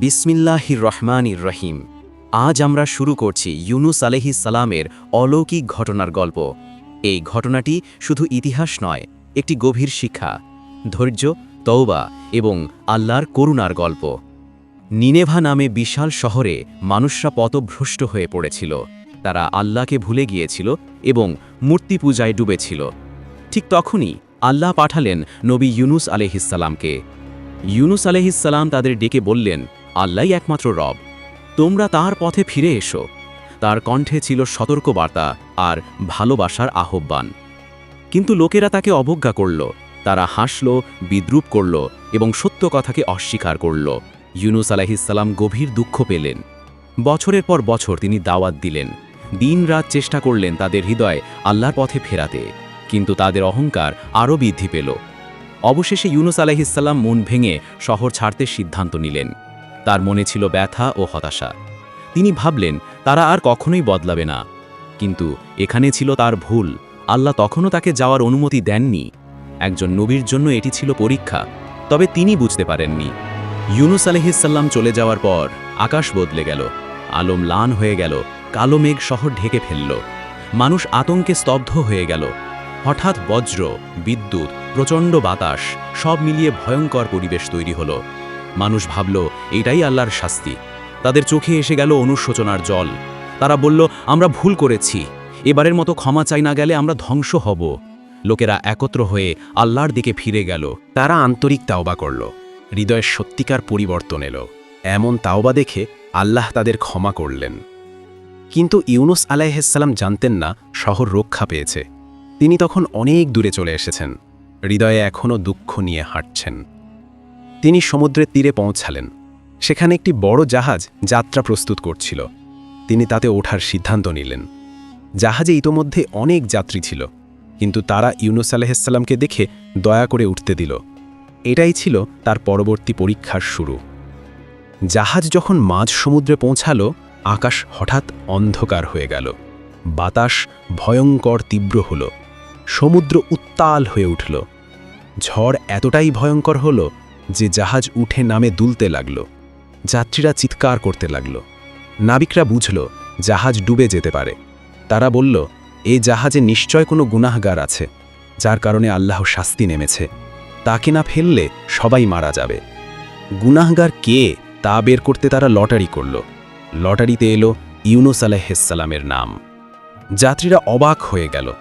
বিসমিল্লাহির রহমানির রহিম। আজ আমরা শুরু করছি ইউনুস আলহিস সালামের অলৌকিক ঘটনার গল্প। এই ঘটনাটি শুধু ইতিহাস নয়, একটি গভীর শিক্ষা, ধৈর্য, তওবা এবং আল্লাহর করুণার গল্প। নিনেভা নামে বিশাল শহরে মানুষরা পথভ্রষ্ট হয়ে পড়েছিল। তারা আল্লাহকে ভুলে গিয়েছিল এবং মূর্তি পূজায় ডুবেছিল। ঠিক তখনই আল্লাহ পাঠালেন নবী ইউনুস আলহিসাল্লামকে ইউনুস আলহিসাল্লাম তাদের ডেকে বললেন আল্লাহই একমাত্র রব। তোমরা তার পথে ফিরে এসো। তার কণ্ঠে ছিল সতর্কবার্তা আর ভালোবাসার আহ্বান। কিন্তু লোকেরা তাকে অবজ্ঞা করল, তারা হাসল, বিদ্রুপ করল এবং সত্য কথাকে অস্বীকার করল। ইউনুস আলাহিসাল্লাম গভীর দুঃখ পেলেন। বছরের পর বছর তিনি দাওয়াত দিলেন। দিনরাত চেষ্টা করলেন তাদের হৃদয় আল্লাহর পথে ফেরাতে, কিন্তু তাদের অহংকার আরও বৃদ্ধি পেল। অবশেষে ইউনুস আলাহিসাল্লাম মন ভেঙে শহর ছাড়তে সিদ্ধান্ত নিলেন। তার মনে ছিল ব্যথা ও হতাশা। তিনি ভাবলেন, তারা আর কখনোই বদলাবে না। কিন্তু এখানে ছিল তার ভুল। আল্লাহ তখনও তাকে যাওয়ার অনুমতি দেননি। একজন নবীর জন্য এটি ছিল পরীক্ষা, তবে তিনি বুঝতে পারেননি। ইউনুস আলহিসাল্লাম চলে যাওয়ার পর আকাশ বদলে গেল, আলম লান হয়ে গেল, কালো মেঘ শহর ঢেকে ফেলল। মানুষ আতঙ্কে স্তব্ধ হয়ে গেল। হঠাৎ বজ্র, বিদ্যুৎ, প্রচণ্ড বাতাস, সব মিলিয়ে ভয়ঙ্কর পরিবেশ তৈরি হলো। মানুষ ভাবল, এটাই আল্লাহর শাস্তি। তাদের চোখে এসে গেল অনুশোচনার জল। তারা বলল, আমরা ভুল করেছি। এবারের মতো ক্ষমা চাই না গেলে আমরা ধ্বংস হব। লোকেরা একত্র হয়ে আল্লাহর দিকে ফিরে গেল। তারা আন্তরিক তাওবা করল। হৃদয়ের সত্যিকার পরিবর্তন এলো। এমন তাওবা দেখে আল্লাহ তাদের ক্ষমা করলেন। কিন্তু ইউনুস আলাইহাল্লাম জানতেন না শহর রক্ষা পেয়েছে। তিনি তখন অনেক দূরে চলে এসেছেন। হৃদয়ে এখনও দুঃখ নিয়ে হাঁটছেন। তিনি সমুদ্রের তীরে পৌঁছালেন। সেখানে একটি বড় জাহাজ যাত্রা প্রস্তুত করছিল। তিনি তাতে ওঠার সিদ্ধান্ত নিলেন। জাহাজে ইতোমধ্যে অনেক যাত্রী ছিল, কিন্তু তারা ইউনুস আলাহিসাল্লামকে দেখে দয়া করে উঠতে দিল। এটাই ছিল তার পরবর্তী পরীক্ষার শুরু। জাহাজ যখন মাঝ সমুদ্রে পৌঁছালো, আকাশ হঠাৎ অন্ধকার হয়ে গেল। বাতাস ভয়ঙ্কর তীব্র হল। সমুদ্র উত্তাল হয়ে উঠল। ঝড় এতটাই ভয়ঙ্কর হল যে জাহাজ উঠে নামে দুলতে লাগল। যাত্রীরা চিৎকার করতে লাগল। নাবিকরা বুঝল, জাহাজ ডুবে যেতে পারে। তারা বলল এই জাহাজে নিশ্চয় কোনো গুনাহগার আছে, যার কারণে আল্লাহ শাস্তি নেমেছে। তাকে না ফেললে সবাই মারা যাবে। গুনাহগার কে, তা বের করতে তারা লটারি করল। লটারিতে এলো ইউনুস আলাহিসাল্লামের নাম। যাত্রীরা অবাক হয়ে গেল।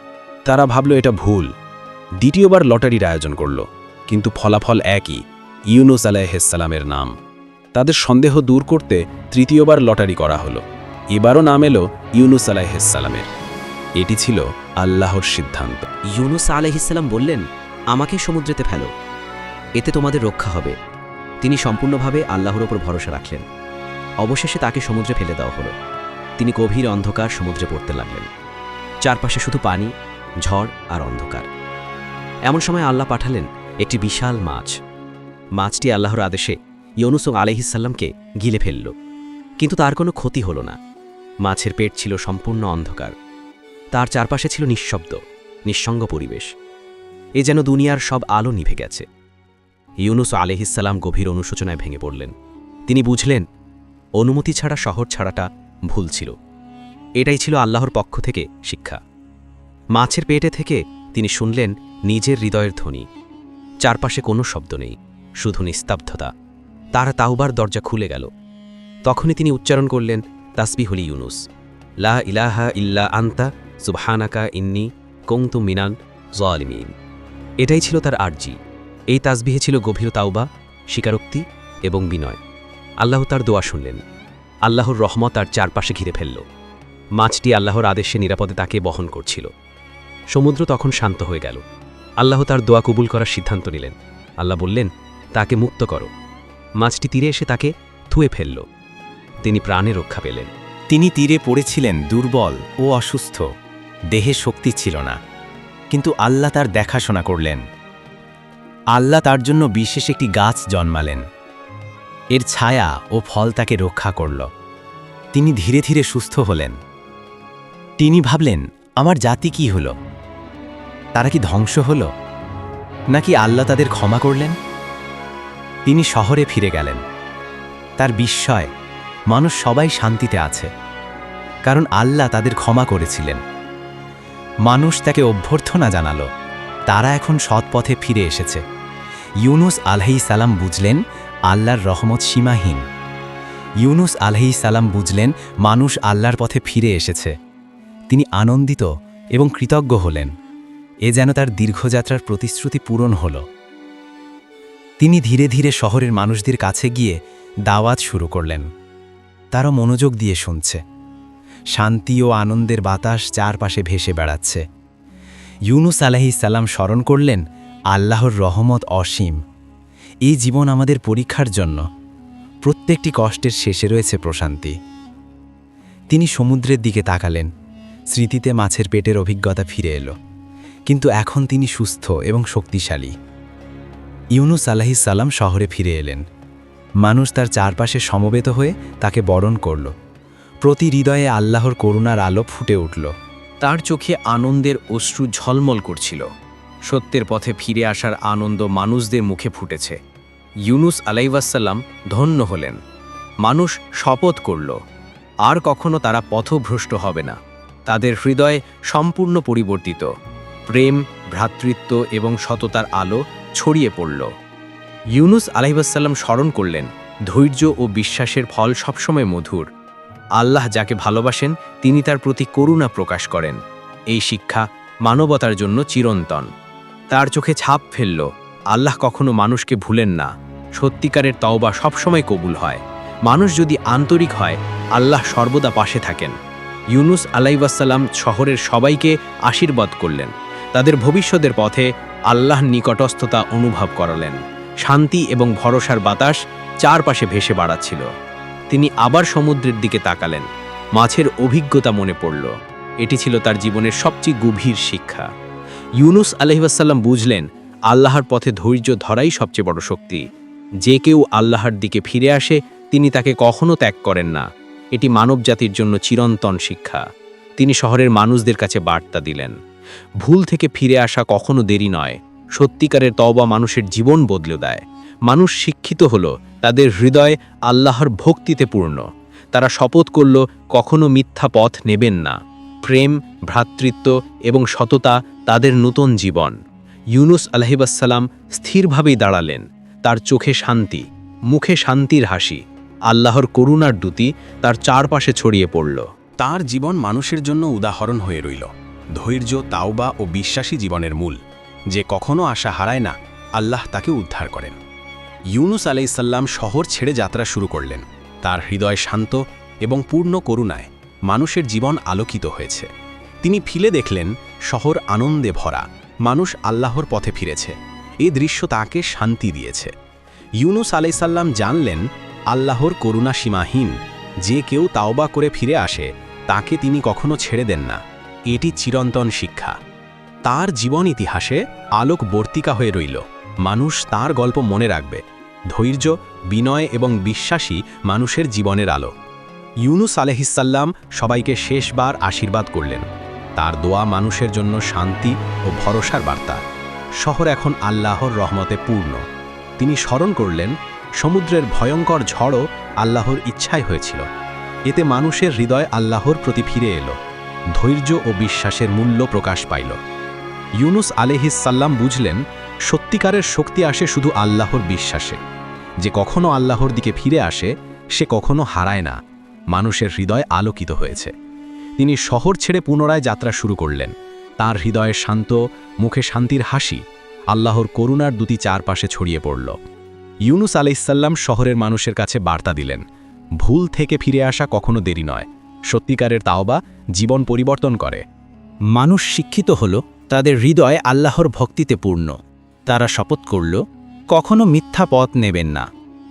তারা ভাবল, এটা ভুল। দ্বিতীয়বার লটারির আয়োজন করল, কিন্তু ফলাফল একই। ইউনুস আলাহিসাল্লামের নাম। তাদের সন্দেহ দূর করতে তৃতীয়বার লটারি করা হলো। এবারও নাম এলো ইউনুস আলাহিসাল্লামের এটি ছিল আল্লাহর সিদ্ধান্ত। ইউনুস আলাইহিসাল্লাম বললেন, আমাকে সমুদ্রেতে ফেলো। এতে তোমাদের রক্ষা হবে। তিনি সম্পূর্ণভাবে আল্লাহর ওপর ভরসা রাখলেন। অবশেষে তাকে সমুদ্রে ফেলে দেওয়া হলো। তিনি গভীর অন্ধকার সমুদ্রে পড়তে লাগলেন। চারপাশে শুধু পানি, ঝড় আর অন্ধকার। এমন সময় আল্লাহ পাঠালেন, একটি বিশাল মাছ। মাছটি আল্লাহর আদেশে ইউনুস আলহিসাল্লামকে গিলে ফেলল। কিন্তু তার কোনো ক্ষতি হলো না। মাছের পেট ছিল সম্পূর্ণ অন্ধকার। তার চারপাশে ছিল নিঃশব্দ, নিঃসঙ্গ পরিবেশ। এ যেন দুনিয়ার সব আলো নিভে গেছে। ইউনুস আলহিসাল্লাম গভীর অনুশোচনায় ভেঙে পড়লেন। তিনি বুঝলেন, অনুমতি ছাড়া শহর ছাড়াটা ভুল ছিল। এটাই ছিল আল্লাহর পক্ষ থেকে শিক্ষা। মাছের পেটে থেকে তিনি শুনলেন নিজের হৃদয়ের ধ্বনি। চারপাশে কোনো শব্দ নেই। শুধু নিস্তব্ধতা। তার তাওবার দরজা খুলে গেল। তখনই তিনি উচ্চারণ করলেন, তাসবিহলি ইউনুস। লা ইলাহা ইল্লা আন্তা, সুবহানাকা ইন্নি কংতু মিনান জলিমিন এটাই ছিল তার আর্জি। এই তাসবিহে ছিল গভীর তাওবা, স্বীকারোক্তি এবং বিনয়। আল্লাহ তার দোয়া শুনলেন। আল্লাহর রহমত তার চারপাশে ঘিরে ফেলল। মাছটি আল্লাহর আদেশে নিরাপদে তাকে বহন করছিল। সমুদ্র তখন শান্ত হয়ে গেল। আল্লাহ তার দোয়া কবুল করার সিদ্ধান্ত নিলেন। আল্লাহ বললেন তাকে মুক্ত করো। মাছটি তীরে এসে তাকে থুয়ে ফেলল। তিনি প্রাণে রক্ষা পেলেন। তিনি তীরে পড়েছিলেন দুর্বল ও অসুস্থ। দেহে শক্তি ছিল না। কিন্তু আল্লাহ তার দেখাশোনা করলেন। আল্লাহ তার জন্য বিশেষ একটি গাছ জন্মালেন। এর ছায়া ও ফল তাকে রক্ষা করল। তিনি ধীরে ধীরে সুস্থ হলেন। তিনি ভাবলেন, আমার জাতি কি হল? তারা কি ধ্বংস হল? নাকি আল্লাহ তাদের ক্ষমা করলেন? তিনি শহরে ফিরে গেলেন। তার বিস্ময়, মানুষ সবাই শান্তিতে আছে। কারণ আল্লাহ তাদের ক্ষমা করেছিলেন। মানুষ তাকে অভ্যর্থনা জানালো, তারা এখন সৎ পথে ফিরে এসেছে। ইউনুস আলহি সালাম বুঝলেন, আল্লাহর রহমত সীমাহীন। ইউনুস আলহি সালাম বুঝলেন, মানুষ আল্লাহর পথে ফিরে এসেছে। তিনি আনন্দিত এবং কৃতজ্ঞ হলেন। এ যেন তার দীর্ঘযাত্রার প্রতিশ্রুতি পূরণ হল। তিনি ধীরে ধীরে শহরের মানুষদের কাছে গিয়ে দাওয়াত শুরু করলেন। তারা মনোযোগ দিয়ে শুনছে। শান্তি ও আনন্দের বাতাস চারপাশে ভেসে বেড়াচ্ছে। ইউনুস আলাহি সালাম স্মরণ করলেন, আল্লাহর রহমত অসীম। এই জীবন আমাদের পরীক্ষার জন্য। প্রত্যেকটি কষ্টের শেষে রয়েছে প্রশান্তি। তিনি সমুদ্রের দিকে তাকালেন। স্মৃতিতে মাছের পেটের অভিজ্ঞতা ফিরে এলো। কিন্তু এখন তিনি সুস্থ এবং শক্তিশালী। ইউনুস আলাহি সালাম শহরে ফিরে এলেন। মানুষ তার চারপাশে সমবেত হয়ে তাকে বরণ করল। প্রতি হৃদয়ে আল্লাহর করুণার আলো ফুটে উঠল। তার চোখে আনন্দের অশ্রু ঝলমল করছিল। সত্যের পথে ফিরে আসার আনন্দ মানুষদের মুখে ফুটেছে। ইউনুস আলাইসাল্লাম ধন্য হলেন। মানুষ শপথ করল, আর কখনো তারা পথভ্রষ্ট হবে না। তাদের হৃদয় সম্পূর্ণ পরিবর্তিত। প্রেম, ভ্রাতৃত্ব এবং সততার আলো ছড়িয়ে পড়ল। ইউনুস আলাইসাল্লাম স্মরণ করলেন, ধৈর্য ও বিশ্বাসের ফল সবসময় মধুর। আল্লাহ যাকে ভালোবাসেন, তিনি তার প্রতি করুণা প্রকাশ করেন। এই শিক্ষা মানবতার জন্য চিরন্তন। তার চোখে ছাপ ফেলল, আল্লাহ কখনো মানুষকে ভুলেন না। সত্যিকারের তওবা সবসময় কবুল হয়। মানুষ যদি আন্তরিক হয়, আল্লাহ সর্বদা পাশে থাকেন। ইউনুস আলাইবাসাল্লাম শহরের সবাইকে আশীর্বাদ করলেন। তাদের ভবিষ্যতের পথে আল্লাহ নিকটস্থতা অনুভব করালেন। শান্তি এবং ভরসার বাতাস চারপাশে ভেসে বাড়াচ্ছিল। তিনি আবার সমুদ্রের দিকে তাকালেন। মাছের অভিজ্ঞতা মনে পড়ল। এটি ছিল তার জীবনের সবচেয়ে গভীর শিক্ষা। ইউনুস আলহিবাসাল্লাম বুঝলেন, আল্লাহর পথে ধৈর্য ধরাই সবচেয়ে বড় শক্তি। যে কেউ আল্লাহর দিকে ফিরে আসে, তিনি তাকে কখনো ত্যাগ করেন না। এটি মানবজাতির জন্য চিরন্তন শিক্ষা। তিনি শহরের মানুষদের কাছে বার্তা দিলেন। ভুল থেকে ফিরে আসা কখনো দেরি নয়। সত্যিকারের তওবা মানুষের জীবন বদলে দেয়। মানুষ শিক্ষিত হলো, তাদের হৃদয় আল্লাহর ভক্তিতে পূর্ণ। তারা শপথ করল, কখনো মিথ্যা পথ নেবেন না। প্রেম, ভ্রাতৃত্ব এবং সততা তাদের নূতন জীবন। ইউনুস আলহিবাসাল্লাম স্থিরভাবেই দাঁড়ালেন। তার চোখে শান্তি, মুখে শান্তির হাসি, আল্লাহর করুণার দ্যুতি তার চারপাশে ছড়িয়ে পড়ল। তার জীবন মানুষের জন্য উদাহরণ হয়ে রইল। ধৈর্য, তাওবা ও বিশ্বাসী জীবনের মূল। যে কখনো আশা হারায় না, আল্লাহ তাকে উদ্ধার করেন। ইউনুস আলাইসাল্লাম শহর ছেড়ে যাত্রা শুরু করলেন। তার হৃদয় শান্ত এবং পূর্ণ করুণায় মানুষের জীবন আলোকিত হয়েছে। তিনি ফিলে দেখলেন, শহর আনন্দে ভরা, মানুষ আল্লাহর পথে ফিরেছে। এই দৃশ্য তাকে শান্তি দিয়েছে। ইউনুস আলাইসাল্লাম জানলেন, আল্লাহর করুণা সীমাহীন, যে কেউ তাওবা করে ফিরে আসে, তাকে তিনি কখনো ছেড়ে দেন না। এটি চিরন্তন শিক্ষা। তার জীবন ইতিহাসে আলোক বর্তিকা হয়ে রইল। মানুষ তার গল্প মনে রাখবে। ধৈর্য, বিনয় এবং বিশ্বাসী মানুষের জীবনের আলো। ইউনুস আলহিসাল্লাম সবাইকে শেষবার আশীর্বাদ করলেন। তার দোয়া মানুষের জন্য শান্তি ও ভরসার বার্তা। শহর এখন আল্লাহর রহমতে পূর্ণ। তিনি স্মরণ করলেন, সমুদ্রের ভয়ঙ্কর ঝড়ও আল্লাহর ইচ্ছাই হয়েছিল। এতে মানুষের হৃদয় আল্লাহর প্রতি ফিরে এলো। ধৈর্য ও বিশ্বাসের মূল্য প্রকাশ পাইল। ইউনুস আলেহিসাল্লাম বুঝলেন, সত্যিকারের শক্তি আসে শুধু আল্লাহর বিশ্বাসে। যে কখনো আল্লাহর দিকে ফিরে আসে, সে কখনো হারায় না। মানুষের হৃদয় আলোকিত হয়েছে। তিনি শহর ছেড়ে পুনরায় যাত্রা শুরু করলেন। তার হৃদয়ে শান্ত, মুখে শান্তির হাসি, আল্লাহর করুণার দুটি চারপাশে ছড়িয়ে পড়ল। ইউনুস আলাইসাল্লাম শহরের মানুষের কাছে বার্তা দিলেন, ভুল থেকে ফিরে আসা কখনো দেরি নয়। সত্যিকারের তাওবা জীবন পরিবর্তন করে। মানুষ শিক্ষিত হল, তাদের হৃদয় আল্লাহর ভক্তিতে পূর্ণ। তারা শপথ করল, কখনো মিথ্যা পথ নেবেন না।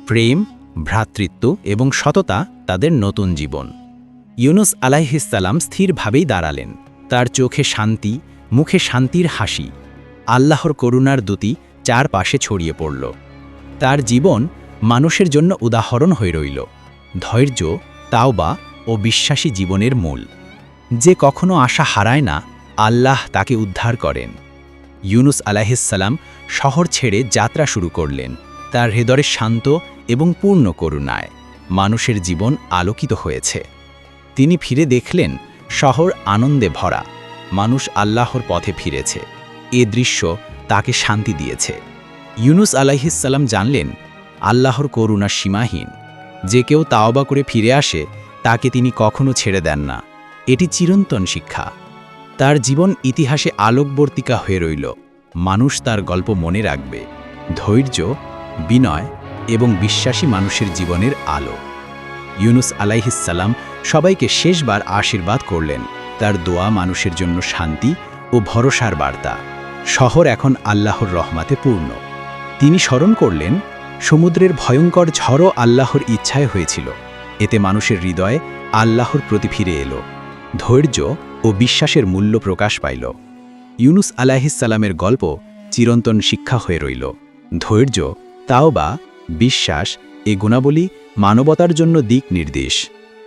প্রেম, ভ্রাতৃত্ব এবং সততা তাদের নতুন জীবন। ইউনুস আলাইহিসাল্লাম স্থিরভাবেই দাঁড়ালেন। তার চোখে শান্তি, মুখে শান্তির হাসি। আল্লাহর করুণার দুতি চারপাশে ছড়িয়ে পড়ল। তার জীবন মানুষের জন্য উদাহরণ হয়ে রইল। ধৈর্য, তাওবা ও বিশ্বাসী জীবনের মূল। যে কখনো আশা হারায় না, আল্লাহ তাকে উদ্ধার করেন। ইউনুস আলাহিসাল্লাম শহর ছেড়ে যাত্রা শুরু করলেন। তার হৃদয়ে শান্ত এবং পূর্ণ করুণায় মানুষের জীবন আলোকিত হয়েছে। তিনি ফিরে দেখলেন, শহর আনন্দে ভরা। মানুষ আল্লাহর পথে ফিরেছে। এ দৃশ্য তাকে শান্তি দিয়েছে। ইউনুস আলাইহিসাল্লাম জানলেন, আল্লাহর করুণা সীমাহীন। যে কেউ তাওবা করে ফিরে আসে তাকে তিনি কখনো ছেড়ে দেন না। এটি চিরন্তন শিক্ষা। তার জীবন ইতিহাসে আলোকবর্তিকা হয়ে রইল। মানুষ তার গল্প মনে রাখবে। ধৈর্য, বিনয় এবং বিশ্বাসী মানুষের জীবনের আলো। ইউনুস আলাইহিসাল্লাম সবাইকে শেষবার আশীর্বাদ করলেন। তার দোয়া মানুষের জন্য শান্তি ও ভরসার বার্তা। শহর এখন আল্লাহর রহমাতে পূর্ণ। তিনি স্মরণ করলেন, সমুদ্রের ভয়ঙ্কর ঝড়ও আল্লাহর ইচ্ছায় হয়েছিল। এতে মানুষের হৃদয়ে আল্লাহর প্রতি ফিরে এলো, ধৈর্য ও বিশ্বাসের মূল্য প্রকাশ পাইল। ইউনুস আলাহিসাল্লামের গল্প চিরন্তন শিক্ষা হয়ে রইল। ধৈর্য তাও বা বিশ্বাস এ গুণাবলী মানবতার জন্য দিক নির্দেশ।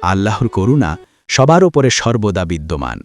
আল্লাহর করুণা সবার ওপরে সর্বদা বিদ্যমান।